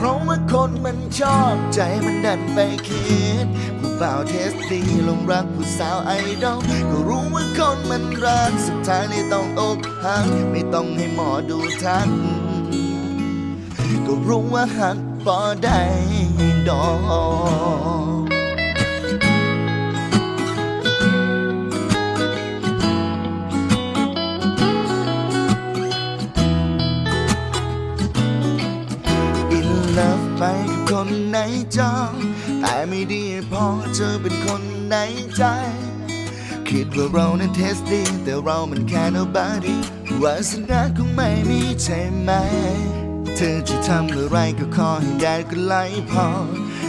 เพราะว่าคนมันชอบใจมันดันไปคิด ผู้บ่าวเทสตีลงรักผู้สาวไอดอลก็รู้ว่าคนมันรักสุดท้ายเลยต้องอกหักไม่ต้องให้หมอดูทักก็รู้ว่าหักบ่ได้ดอก แต่ไม่ดีพอเจอเป็นคนในใจ คิดว่าเรานั้นเทสดี แต่เรามันแค่ nobody วาสนาคงไม่มีใช่ไหม เธอจะทำอะไรก็ขอให้ได้ก็ไล่พอ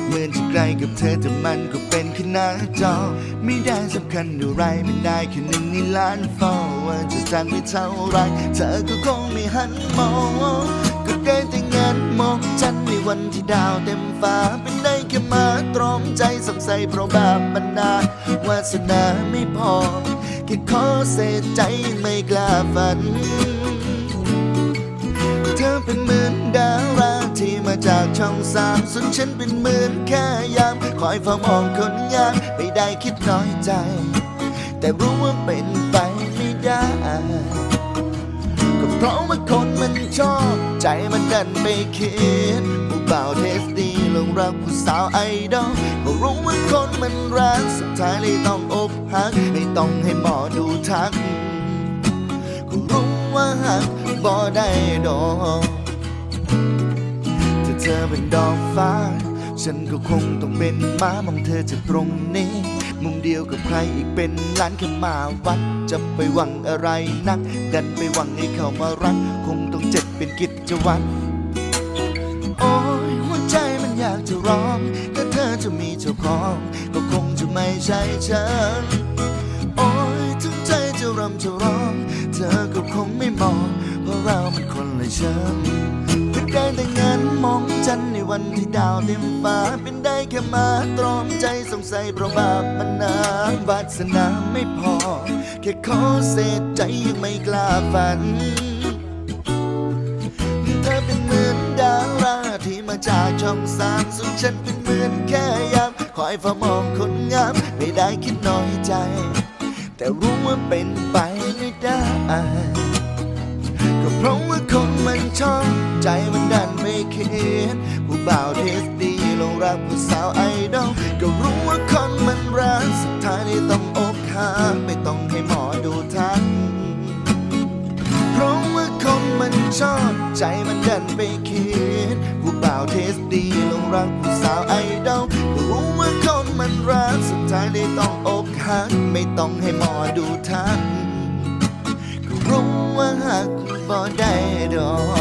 เหมือนจะไกลกับเธอแต่มันก็เป็นแค่หน้าจอ ไม่ได้สำคัญอะไรมันได้แค่หนึ่งในล้านฟอว่าจะจังไม่เท่าไร เธอก็คงไม่หันมองก็ได้แต่งานมองจันทร์ในวันที่ดาวเต็มฟ้า ตรอมใจสงสัยเพราะบาปมันนาวาสนาไม่พอแค่ขอเศษใจไม่กล้าฝัน เธอเป็นเหมือนดาราที่มาจากช่องสามส่วนฉันเป็นเหมือนแค่ยามคอยเฝ้ามองคนงามไม่ได้คิดน้อยใจ แต่รู้ว่าเป็นไปไม่ได้ก็เพราะว่าคนมันชอบ ใจมันดันไปคิด รักผู้สาวไอดอลก็รู้ว่าคนมันรักสุดท้ายเลยต้องอกหักไม่ต้องให้หมอดูทักก็รู้ว่าหักบ่ได้ดอกถ้าเธอเป็นดอกฟ้า ฉันก็คงต้องเป็นม้ามองเธอจากตรงนี้ มุมเดียวกับใครอีกเป็นล้านแค่มาวัด จะไปหวังอะไรนักดันไปหวังให้เขามารัก คงต้องเจ็บเป็นกิจวัตร องก็คงจะไม่ใช่ฉัน โอ้ยถึงใจจะรำจะร้อง เธอก็คงไม่มอง เพราะเรามันคนละชั้นถึงได้แต่งานมองจันในวันที่ดาวเต็มฟ้าเป็นได้แค่มาตรอมใจสงสัยเพราะบาปมันนานวาสนาไม่พอ แค่ขอเศษใจยังไม่กล้าฝันเธอเป็นเหมือนดาราที่มาจากช่องสามส่วนฉันเป็นเหมือนแค่ยาม อยเฝ้ามองคนงามไม่ได้คิดน้อยใจ แต่รู้ว่าเป็นไปไม่ได้ ก็เพราะว่าคนมันชอบใจมันดันไม่คิดผู้บ่าวเทสดีลงรักผู้สาวไอดอลก็รู้ว่าคนมันรักสุดท้ายนี่ต้องอกหักไม่ต้องให้หมอดูทักเพราะว่าคนมันชอบ ใจมันดันไปคิดผู้บ่าวเทสดีลงรักผู้สาวไอดอลก็รู้ว่าคนมันรักสุดท้ายเลยต้องอกหักไม่ต้องให้หมอดูทักก็รู้ว่าหักบ่ได้ดอก